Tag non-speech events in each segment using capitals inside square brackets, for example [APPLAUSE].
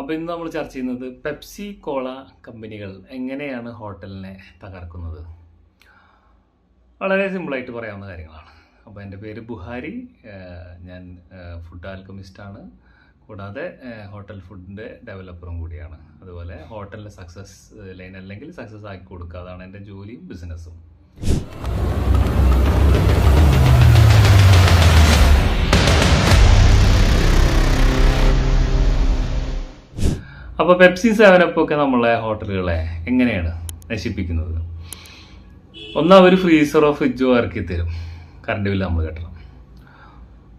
അപ്പോൾ ഇന്ന് നമ്മൾ ചർച്ച ചെയ്യുന്നത് പെപ്സി കോള കമ്പനികൾ എങ്ങനെയാണ് ഹോട്ടലിനെ തകർക്കുന്നത്? വളരെ സിമ്പിളായിട്ട് പറയാവുന്ന കാര്യങ്ങളാണ്. അപ്പോൾ എന്റെ പേര് ബുഹാരി ഞാൻ ഫുഡ് ആൽക്കമിസ്റ്റാണ് കൂടാതെ ഹോട്ടൽ ഫുഡിന്റെ ഡെവലപ്പറും കൂടിയാണ്. അതുപോലെ ഹോട്ടലിന്റെ സക്സസ് ലൈൻ അല്ലെങ്കിൽ സക്സസ് ആക്കി കൊടുക്കുക അതാണ് എന്റെ ജോലിയും ബിസിനസ്സും അപ്പോൾ പെപ്സി സെവനപ്പ് ഒക്കെ നമ്മളെ ഹോട്ടലുകളെ എങ്ങനെയാണ് നശിപ്പിക്കുന്നത്? ഒന്ന് അവർ ഫ്രീസറോ ഫ്രിഡ്ജോ ഇറക്കി തരും. കറണ്ട് ബില്ല് നമ്മൾ കെട്ടണം.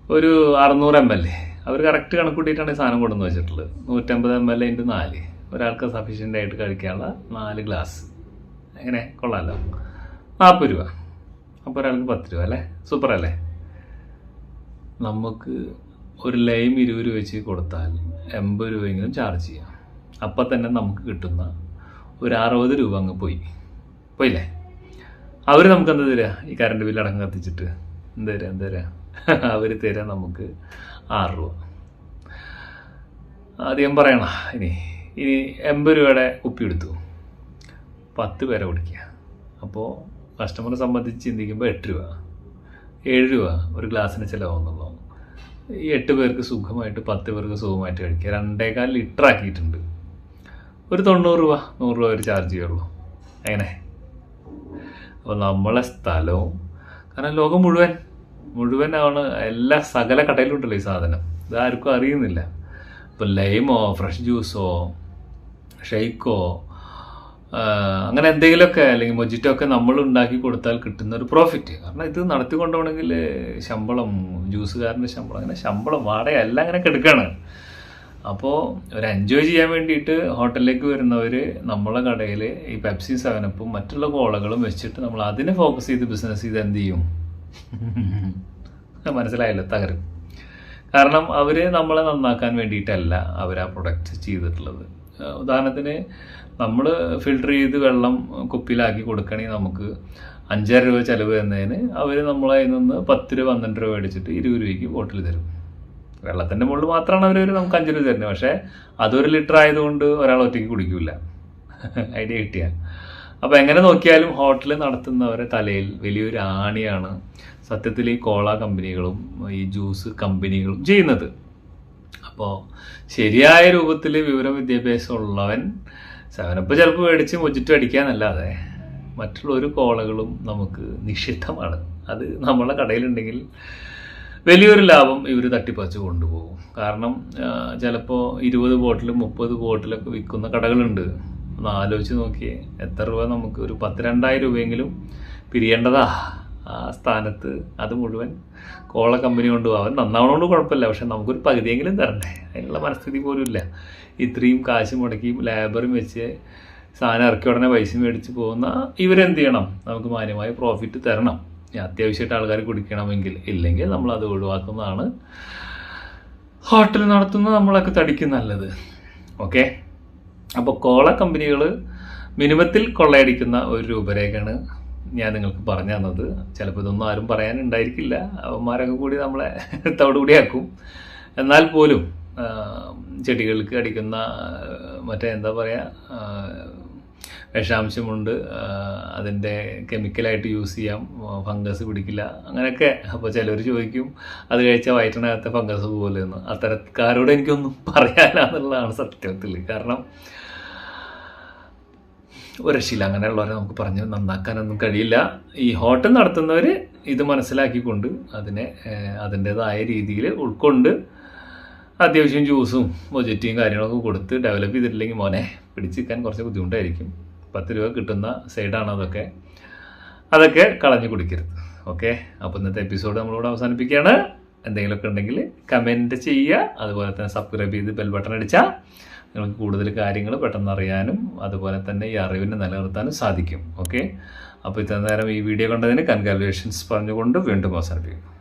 ഒരു അറുന്നൂറ് എം എൽ എ അവർ കറക്റ്റ് കണക്കൂട്ടിയിട്ടാണ് ഈ സാധനം കൊണ്ടുവന്ന് വെച്ചിട്ടുള്ളത്. നൂറ്റമ്പത് എം എൽ എ ഇന്റു നാല്. ഒരാൾക്ക് സഫീഷ്യന്റ് ആയിട്ട് കഴിക്കാനുള്ള നാല് ഗ്ലാസ് എങ്ങനെ? കൊള്ളാമല്ലോ നാൽപ്പത് രൂപ. അപ്പോൾ ഒരാൾക്ക് പത്ത് രൂപ അല്ലേ? സൂപ്പർ അല്ലേ? നമുക്ക് ഒരു ലൈം ഇരുപത് രൂപ വെച്ച് കൊടുത്താൽ എൺപത് രൂപയെങ്കിലും ചാർജ് ചെയ്യാം. അപ്പം തന്നെ നമുക്ക് കിട്ടുന്ന ഒരു അറുപത് രൂപ അങ്ങ് പോയി. പോയില്ലേ? അവർ നമുക്ക് എന്താ തരിക ഈ കറണ്ട് ബില്ല് അടക്കം കത്തിച്ചിട്ട്. എന്താ തരാ? എന്താ തരാ? [LAUGHS] അവർ തരാം നമുക്ക് ആറ് രൂപ. അധികം പറയണ ഇനി ഇനി എൺപത് രൂപയുടെ കുപ്പി എടുത്തു. പത്ത് പേരെ കുടിക്കുക അപ്പോൾ കസ്റ്റമറെ സംബന്ധിച്ച് ചിന്തിക്കുമ്പോൾ എട്ട് രൂപ. ഏഴ് രൂപ ഒരു ഗ്ലാസ്സിന് ചിലവാകുന്നുള്ളൂ. ഈ എട്ട് പേർക്ക് സുഖമായിട്ട് പത്ത് പേർക്ക് സുഖമായിട്ട് കഴിക്കുക രണ്ടേകാൽ ലിറ്റർ ആക്കിയിട്ടുണ്ട് ഒരു തൊണ്ണൂറ് രൂപ നൂറ് രൂപ ഒരു ചാർജ് ചെയ്യുള്ളൂ. എങ്ങനെ? അപ്പോൾ നമ്മളെ സ്ഥലവും കാരണം ലോകം മുഴുവൻ മുഴുവൻ ആണ് എല്ലാ സകല കടയിലും ഉണ്ടല്ലോ ഈ സാധനം. ഇത് ആർക്കും അറിയുന്നില്ല. ഇപ്പം ലൈമോ ഫ്രഷ് ജ്യൂസോ ഷെയ്ക്കോ അങ്ങനെ എന്തെങ്കിലുമൊക്കെ അല്ലെങ്കിൽ മൊജിറ്റോ ഒക്കെ നമ്മൾ ഉണ്ടാക്കി കൊടുത്താൽ കിട്ടുന്ന ഒരു പ്രോഫിറ്റ് കാരണം ഇത് നടത്തി കൊണ്ടുപോകണമെങ്കിൽ ശമ്പളം ജ്യൂസുകാരന്റെ ശമ്പളം അങ്ങനെ ശമ്പളം വാടക എല്ലാം അങ്ങനെ കെടുക്കാണ്. അപ്പോൾ ഒരു എൻജോയ് ചെയ്യാൻ വേണ്ടിയിട്ട് ഹോട്ടലിലേക്ക് വരുന്നവർ നമ്മളെ കടയിൽ ഈ പെപ്സി സെവനപ്പും മറ്റുള്ള കോളകളും വെച്ചിട്ട് നമ്മൾ അതിനെ ഫോക്കസ് ചെയ്ത് ബിസിനസ് ചെയ്ത് എന്ത് ചെയ്യും? [LAUGHS] മനസ്സിലായല്ലോ? തകരും. കാരണം അവർ നമ്മളെ നന്നാക്കാൻ വേണ്ടിയിട്ടല്ല അവർ ആ പ്രൊഡക്റ്റ് ചെയ്തിട്ടുള്ളത് ഉദാഹരണത്തിന് നമ്മൾ ഫിൽട്ടർ ചെയ്ത് വെള്ളം കുപ്പിയിലാക്കി കൊടുക്കണമെങ്കിൽ നമുക്ക് അഞ്ചര രൂപ ചിലവ് തന്നതിന് അവർ നമ്മളതിൽ നിന്ന് പത്ത് രൂപ പന്ത്രണ്ട് രൂപ മേടിച്ചിട്ട് ഇരുപത് രൂപയ്ക്ക് ബോട്ടിൽ തരും. വെള്ളത്തിന്റെ മുകളിൽ മാത്രമാണ് അവർ നമുക്ക് അഞ്ച് രൂപ തരുന്നത്. പക്ഷേ അതൊരു ലിറ്റർ ആയതുകൊണ്ട് ഒരാൾ ഒറ്റയ്ക്ക് കുടിക്കില്ല ഐഡിയ കിട്ടിയ. അപ്പോൾ എങ്ങനെ നോക്കിയാലും ഹോട്ടൽ നടത്തുന്നവരെ തലയിൽ വലിയൊരു ആണിയാണ് സത്യത്തിൽ ഈ കോള കമ്പനികളും ഈ ജ്യൂസ് കമ്പനികളും ചെയ്യുന്നത്. അപ്പോൾ ശരിയായ രൂപത്തിൽ വിവരം വിദ്യാഭ്യാസം ഉള്ളവൻ സെവനപ്പ് ചിലപ്പോൾ മേടിച്ച് മൊജിറ്റ് അടിക്കാന്നല്ലാതെ മറ്റുള്ള ഒരു കോളകളും നമുക്ക് നിഷിദ്ധമാണ്. അത് നമ്മളെ കടയിലുണ്ടെങ്കിൽ വലിയൊരു ലാഭം ഇവർ തട്ടിപ്പറിച്ച് കൊണ്ടുപോകും. കാരണം ചിലപ്പോൾ ഇരുപത് ബോട്ടിലും മുപ്പത് ബോട്ടിലൊക്കെ വിൽക്കുന്ന കടകളുണ്ട്. ഒന്ന് ആലോചിച്ച് നോക്കിയേ എത്ര രൂപ നമുക്ക് ഒരു പത്ത് രണ്ടായിരം രൂപയെങ്കിലും പിരിയേണ്ടതാ. ആ സ്ഥാനത്ത് അത് മുഴുവൻ കോള കമ്പനി കൊണ്ടുപോകാൻ നന്നാവണോണ്ട് കുഴപ്പമില്ല പക്ഷെ നമുക്കൊരു പകുതിയെങ്കിലും തരണ്ടേ. അതിനുള്ള മനസ്ഥിതി പോലും ഇല്ല. ഇത്രയും കാശ് മുടക്കി ലേബറും വെച്ച് സാധനം ഇറക്കി ഉടനെ പൈസ മേടിച്ച് പോകുന്ന ഇവരെന്ത് ചെയ്യണം? നമുക്ക് മാന്യമായ പ്രോഫിറ്റ് തരണം. അത്യാവശ്യമായിട്ട് ആൾക്കാർ കുടിക്കണമെങ്കിൽ ഇല്ലെങ്കിൽ നമ്മൾ അത് ഒഴിവാക്കുന്നതാണ്. ഹോട്ടൽ നടത്തുന്ന നമ്മളൊക്കെ തടിക്കും നല്ലത്. ഓക്കെ? അപ്പോൾ കോള കമ്പനികൾ മിനിമത്തിൽ കൊള്ളയടിക്കുന്ന ഒരു രൂപരേഖയാണ് ഞാൻ നിങ്ങൾക്ക് പറഞ്ഞു തന്നത്. ചിലപ്പോൾ ഇതൊന്നും ആരും പറയാനുണ്ടായിരിക്കില്ല. അവന്മാരൊക്കെ കൂടി നമ്മളെ തവിടുകൂടിയാക്കും എന്നാൽ പോലും ചെടികൾക്ക് അടിക്കുന്ന മറ്റേ എന്താ പറയുക വിഷാംശമുണ്ട്. അതിന്റെ കെമിക്കലായിട്ട് യൂസ് ചെയ്യാം. ഫംഗസ് പിടിക്കില്ല. അങ്ങനെയൊക്കെ. അപ്പോൾ ചിലർ ചോദിക്കും അത് കഴിച്ചാൽ വയറ്റിനകത്തെ ഫംഗസ് പോലെയെന്ന്. അത്തരക്കാരോട് എനിക്കൊന്നും പറയാനാന്നുള്ളതാണ് സത്യത്തിൽ. കാരണം ഒരു രക്ഷയില്ല. അങ്ങനെയുള്ളവരെ നമുക്ക് പറഞ്ഞ് നന്നാക്കാനൊന്നും കഴിയില്ല. ഈ ഹോട്ടൽ നടത്തുന്നവർ ഇത് മനസ്സിലാക്കിക്കൊണ്ട് അതിനെ അതിന്റേതായ രീതിയിൽ ഉൾക്കൊണ്ട് അത്യാവശ്യം ജ്യൂസും ബൊജറ്റിയും കാര്യങ്ങളൊക്കെ കൊടുത്ത് ഡെവലപ്പ് ചെയ്തിട്ടില്ലെങ്കിൽ മോനെ. പിടിച്ചിരിക്കാൻ കുറച്ച് ബുദ്ധിമുട്ടായിരിക്കും. പത്ത് രൂപ കിട്ടുന്ന സൈഡാണ് അതൊക്കെ. അതൊക്കെ കളഞ്ഞു കുടിക്കരുത്. ഓക്കെ? അപ്പോൾ ഇന്നത്തെ എപ്പിസോഡ് നമ്മളിവിടെ അവസാനിപ്പിക്കുകയാണ്. എന്തെങ്കിലുമൊക്കെ ഉണ്ടെങ്കിൽ കമന്റ് ചെയ്യുക. അതുപോലെ തന്നെ സബ്സ്ക്രൈബ് ചെയ്ത് ബെൽ ബട്ടൺ അടിച്ചാൽ നിങ്ങൾക്ക് കൂടുതൽ കാര്യങ്ങൾ പെട്ടെന്ന് അറിയാനും അതുപോലെ തന്നെ ഈ അറിവിനെ നിലനിർത്താനും സാധിക്കും. ഓക്കെ? അപ്പോൾ ഇത്ര നേരം ഈ വീഡിയോ കണ്ടതിന് കൺഗ്രാജുലേഷൻസ് പറഞ്ഞുകൊണ്ട് വീണ്ടും അവസാനിപ്പിക്കും